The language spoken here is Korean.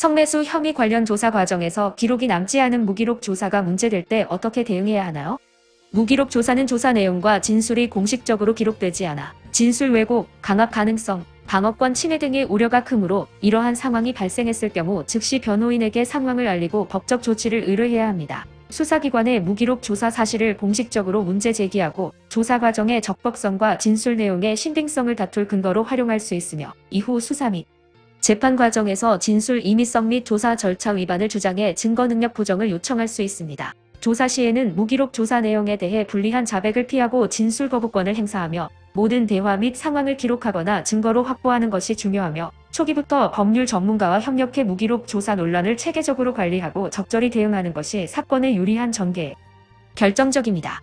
성매수 혐의 관련 조사 과정에서 기록이 남지 않은 무기록 조사가 문제될 때 어떻게 대응해야 하나요? 무기록 조사는 조사 내용과 진술이 공식적으로 기록되지 않아 진술 왜곡, 강압 가능성, 방어권 침해 등의 우려가 크므로 이러한 상황이 발생했을 경우 즉시 변호인에게 상황을 알리고 법적 조치를 의뢰해야 합니다. 수사기관의 무기록 조사 사실을 공식적으로 문제 제기하고 조사 과정의 적법성과 진술 내용의 신빙성을 다툴 근거로 활용할 수 있으며 이후 수사 및 재판 과정에서 진술 임의성 및 조사 절차 위반을 주장해 증거 능력 부정을 요청할 수 있습니다. 조사 시에는 무기록 조사 내용에 대해 불리한 자백을 피하고 진술 거부권을 행사하며 모든 대화 및 상황을 기록하거나 증거로 확보하는 것이 중요하며 초기부터 법률 전문가와 협력해 무기록 조사 논란을 체계적으로 관리하고 적절히 대응하는 것이 사건에 유리한 전개에 결정적입니다.